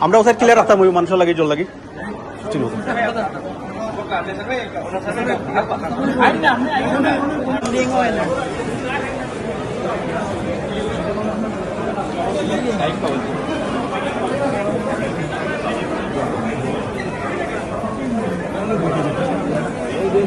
আমরা oocyte clear রাখতাম ওই মানুষের লাগে জল লাগি। ঠিক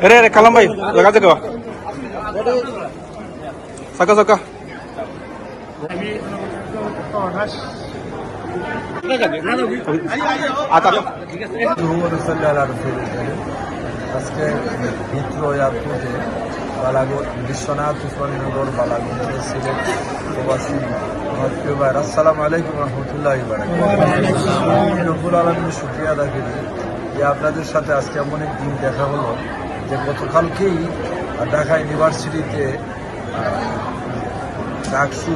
अरे अरे कलम भाई लगा दे गवा सका सका आता আজকে মিত্র এয়ারপোর্টে বালাগঞ্জ বিশ্বনাথ উসমানীনগর বালাগঞ্জ সিলেট প্রবাসী আমার প্রিয় ভাই আসসালামু আলাইকুম রহমতুল্লাহ রব্বুল আলমীর শুক্রিয়া আদা করি যে আপনাদের সাথে আজকে এমন এক দিন দেখা হলো যে গতকালকেই ঢাকা ইউনিভার্সিটিতে ডাকসু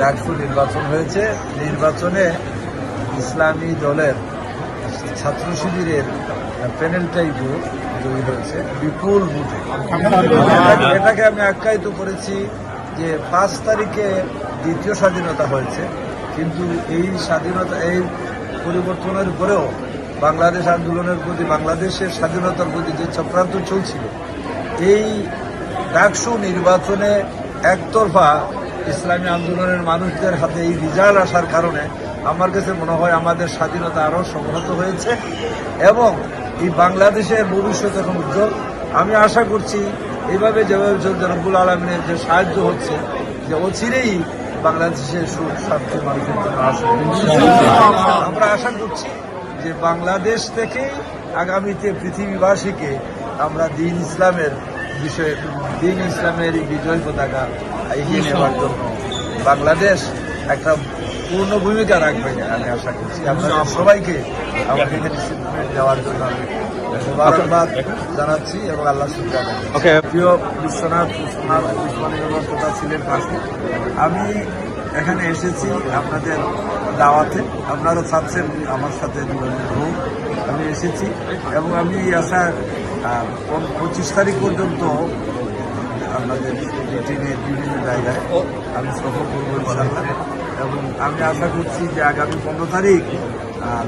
ডাকসু নির্বাচন হয়েছে। নির্বাচনে ইসলামী দলের ছাত্র শিবিরের প্যানেলটাই ভোট জয়ী হয়েছে। বিপুল ভোটে। এটাকে আমি আখ্যায়িত করেছি যে পাঁচ তারিখে দ্বিতীয় স্বাধীনতা হয়েছে। কিন্তু এই স্বাধীনতা এই পরিবর্তনের পরেও বাংলাদেশ আন্দোলনের প্রতি, বাংলাদেশের স্বাধীনতার প্রতি যে চক্রান্ত চলছিল, এই ডাকসু নির্বাচনে একতরফা ইসলামী আন্দোলনের মানুষদের হাতে এই রিজাল্ট আসার কারণে আমার কাছে মনে হয় আমাদের স্বাধীনতা আরও সংহত হয়েছে এবং এই বাংলাদেশের ভবিষ্যৎ এখন উজ্জ্বল। আমি আশা করছি এইভাবে যেভাবে চলছে, রব্বুল আলমিনের যে সাহায্য হচ্ছে, যে অচিরেই বাংলাদেশের শান্তি, মানুষের জন্য আমরা আশা করছি যে বাংলাদেশ থেকেই আগামীতে পৃথিবীবাসীকে আমরা দিন ইসলামের বিষয়ে দিন ইসলামের এই বিজয় পতাকা এগিয়ে নেওয়ার জন্য বাংলাদেশ একটা পূর্ণ ভূমিকা রাখবে আমি আশা করছি। আপনাদের সবাইকে আমাকে দেওয়ার জন্য আমি মোবারকবাদ জানাচ্ছি এবং আল্লাহ ওকে। প্রিয় বিশ্বনাথ তথা সিলেট পাশে আমি এখানে এসেছি আপনাদের দাওয়াতে। আপনারা চাচ্ছেন আমার সাথে হোক আমি এসেছি এবং আমি আশা পঁচিশ তারিখ পর্যন্ত আপনাদের ব্রিটেনের বিভিন্ন জায়গায় আমি সফর করব এবং আমি আশা করছি যে আগামী পনেরো তারিখ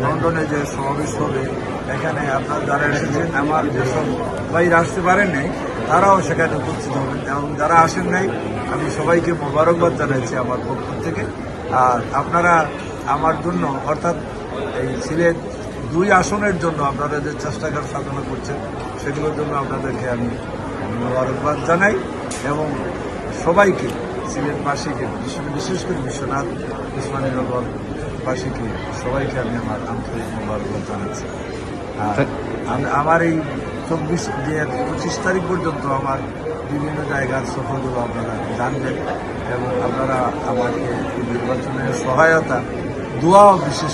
লন্ডনে যে সমাবেশ হবে, এখানে আপনার যারা এসেছেন, আমার যেসব বাইরে আসতে পারেন নাই, তারাও সেখানে উপস্থিত হবেন। এবং যারা আসেন নাই, আমি সবাইকে মোবারকবাদ জানাচ্ছি আমার পক্ষ থেকে। আর আপনারা আমার জন্য অর্থাৎ এই সিলেট দুই আসনের জন্য আপনারা যে চেষ্টাকার সাধনা করছেন সেগুলোর জন্য আপনাদেরকে আমি মোবারকবাদ জানাই এবং সবাইকে সিলেটবাসীকে বিশেষ- করে বিশ্বনাথ উসমানীনগর বাসীকে সবাইকে আমি আমার আন্তরিক মোবারকবাদ জানাচ্ছি। আমার এই চব্বিশ যে পঁচিশ তারিখ পর্যন্ত আমার বিভিন্ন জায়গার সফরগুলো আপনারা জানবেন এবং আপনারা আমাকে নির্বাচনের সহায়তা বিশেষ।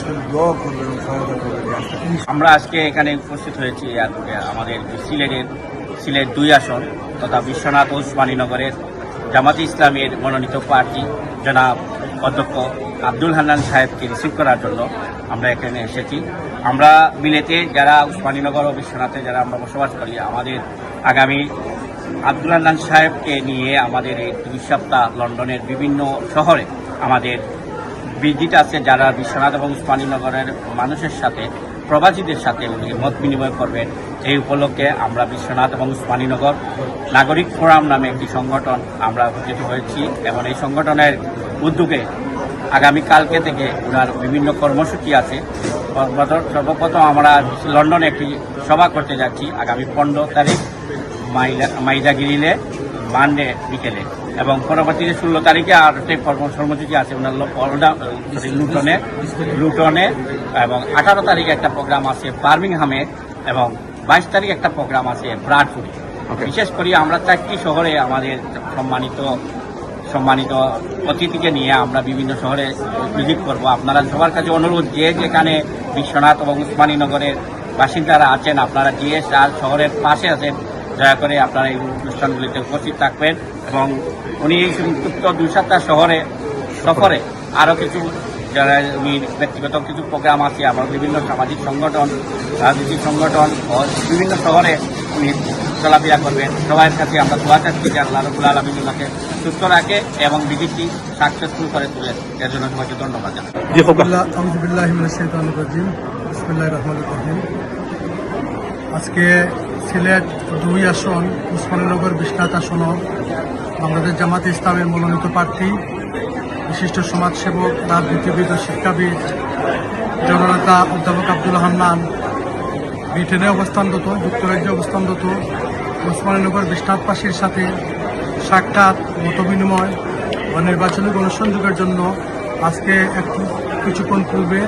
আমরা আজকে এখানে উপস্থিত হয়েছি আমাদের সিলেটের, সিলেট দুই আসন তথা বিশ্বনাথ ওসমানীনগরের জামাতি ইসলামের মনোনীত প্রার্থী জনাব অধ্যক্ষ আব্দুল হান্নান সাহেবকে রিসিভ করার জন্য আমরা এখানে এসেছি আমরা বিলেতে যারা উসমানীনগর ও বিশ্বনাথে যারা আমরা বসবাস করি, আমাদের আগামী আব্দুল হান্নান সাহেবকে নিয়ে আমাদের এই দুই সপ্তাহ লন্ডনের বিভিন্ন শহরে আমাদের ভিজিট আছে যারা বিশ্বনাথ এবং উসমানীনগরের মানুষের সাথে, প্রবাসীদের সাথে উনি মত বিনিময় করবেন। এই উপলক্ষে আমরা বিশ্বনাথ এবং উসমানীনগর নাগরিক ফোরাম নামে একটি সংগঠন আমরা উপস্থিত হয়েছি এবং এই সংগঠনের উদ্যোগে আগামী কালকে থেকে ওনার বিভিন্ন কর্মসূচি আছে। সর্বপ্রথম- আমরা লন্ডনে একটি সভা করতে যাচ্ছি আগামী পনেরো তারিখ মাইলা মাইদাগিরিলে মানডে বিকেলে। এবং পরবর্তীতে ষোলো তারিখে আর একটি কর্ম- কর্মসূচি আছে ওনার লুটনে লুটনে এবং আঠারো তারিখে একটা প্রোগ্রাম আছে বার্মিংহামে এবং বাইশ তারিখ একটা প্রোগ্রাম আছে ব্রাডফুডে বিশেষ করে আমরা চারটি শহরে আমাদের সম্মানিত সম্মানিত অতিথিকে নিয়ে আমরা বিভিন্ন শহরে ভিজিট করব। আপনারা সবার কাছে অনুরোধ যে যেখানে বিশ্বনাথ এবং উসমানীনগরের বাসিন্দারা আছেন আপনারা যে যার শহরের পাশে আছেন দয়া করে আপনারা এই অনুষ্ঠানগুলিতে উপস্থিত থাকবেন এবং উনি এই সংযুক্ত দুই সাতটা শহরে সফরে আরও কিছু যারা উনি ব্যক্তিগত কিছু প্রোগ্রাম আছে, আবার বিভিন্ন সামাজিক সংগঠন, রাজনৈতিক সংগঠন বিভিন্ন শহরে উনি চলাফেরা করবেন। সবার কাছে আমরা দোয়া চাচ্ছি যে আল্লাহ রবুল আলমী ওনাকে সুস্থ রাখে এবং বিদেশি সাকসেসফুল করে তুলে। এর জন্য সবাইকে ধন্যবাদ জানাই। আজকে সিলেট দুই আসন, উসমানীনগর বিশ্বনাথ আসন, বাংলাদেশ জামাতে ইসলামের মনোনীত প্রার্থী, বিশিষ্ট সমাজসেবক, রাজনীতিবিদ ও শিক্ষাবিদ, জননেতা অধ্যাপক আব্দুল হান্নান, ব্রিটেনে অবস্থানরত, যুক্তরাজ্যে অবস্থানরত ওসমানীনগর বিশ্বনাথবাসীর সাথে সাক্ষাৎ, মতবিনিময় ও নির্বাচনী গণসংযোগের জন্য আজকে একটু কিছুক্ষণ পূর্বে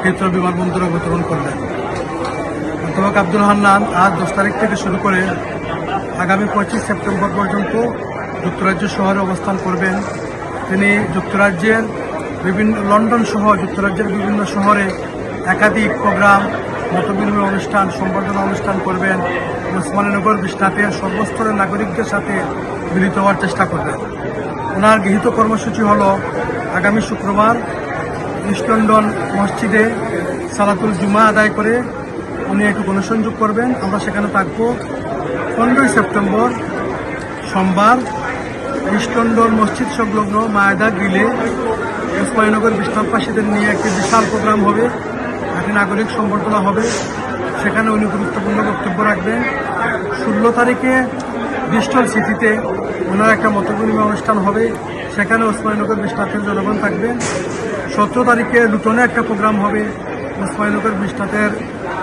ক্ষেত্র বিমানবন্দরে অবতরণ করলেন। অধ্যাপক আব্দুল হান্নান আজ দশ তারিখ থেকে শুরু করে আগামী পঁচিশ সেপ্টেম্বর পর্যন্ত যুক্তরাজ্য শহরে অবস্থান করবেন। তিনি যুক্তরাজ্যের বিভিন্ন, লন্ডন সহ যুক্তরাজ্যের বিভিন্ন শহরে একাধিক প্রোগ্রাম, মতবিনিময় অনুষ্ঠান, সম্বর্ধনা অনুষ্ঠান করবেন ওসমানীনগর বিশ্বনাথের সর্বস্তরের নাগরিকদের সাথে মিলিত হওয়ার চেষ্টা করবেন। ওনার গৃহীত কর্মসূচি হল আগামী শুক্রবার ইস্ট লন্ডন মসজিদে সালাতুল জুমা আদায় করে উনি একটু গণসংযোগ করবেন। আমরা সেখানে থাকব। পনেরোই সেপ্টেম্বর সোমবার ইস্ট লন্ডন মসজিদ সংলগ্ন মায়দা গ্রিলে উসমানীনগর বিশ্বনাথবাসীদের নিয়ে একটি বিশাল প্রোগ্রাম হবে। একটি নাগরিক সম্বর্ধনা হবে। সেখানে উনি গুরুত্বপূর্ণ বক্তব্য রাখবেন। ষোলো তারিখে ব্রিস্টল সিটিতে ওনার একটা মতবিনিময় অনুষ্ঠান হবে। সেখানে ওসমানীনগর বিশ্বনাথের জনগণ থাকবেন। সতেরো তারিখে লুটনে একটা প্রোগ্রাম হবে। ওসমানীনগর বিশ্বনাথের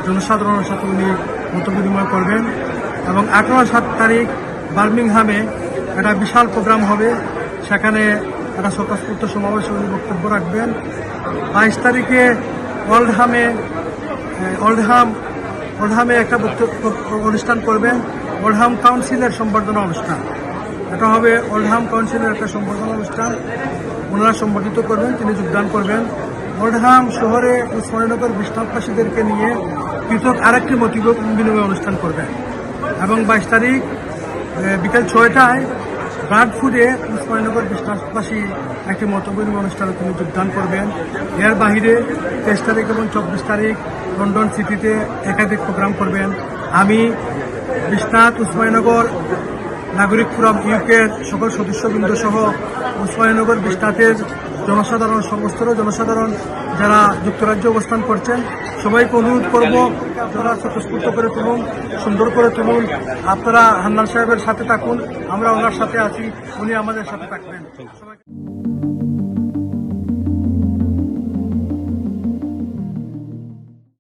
জনসাধারণের সাথে উনি মতবিনিময় করবেন এবং আঠারো সাত তারিখ বার্মিংহামে একটা বিশাল প্রোগ্রাম হবে। সেখানে একটা স্বতঃস্ফূর্ত সমাবেশে উনি বক্তব্য রাখবেন। বাইশ তারিখে ওল্ডহামে ওল্ডহাম ওল্ডহামে একটা অনুষ্ঠান করবেন ওল্ডহাম কাউন্সিলের সম্বর্ধনা অনুষ্ঠান। এটা হবে ওল্ডহাম কাউন্সিলের একটা সম্বর্ধনা অনুষ্ঠান। ওনারা সম্বর্ধিত করবেন, তিনি যোগদান করবেন। ওল্ডহাম শহরে ও উসমানীনগর বিশ্বনাথবাসীদেরকে নিয়ে পৃথক আরেকটি মত বিনিময় অনুষ্ঠান করবেন। এবং বাইশ তারিখ বিকেল ছয়টায় ব্রাডফুডে উসমানীনগর বিশ্বাসবাসী একটি মতবিনিময় অনুষ্ঠানে তিনি যোগদান করবেন। এর বাহিরে তেইশ তারিখ এবং চব্বিশ তারিখ লন্ডন সিটিতে একাধিক প্রোগ্রাম করবেন। আমি বিশ্বনাথ উসমানীনগর নাগরিক ফোরাম ইউকের সকল সদস্যবৃন্দ সহ উসমানীনগর বিশ্বনাথের জনসাধারণ সমস্তর জনসাধারণ যারা যুক্তরাজ্যে অবস্থান করছেন, সবাইকে অনুরোধ করব আপনারা স্বতঃস্ফূর্ত করে তুলুন, সুন্দর করে তুলুন। আপনারা হান্নান সাহেবের সাথে থাকুন, আমরা ওনার সাথে আছি, উনি আমাদের সাথে থাকবেন।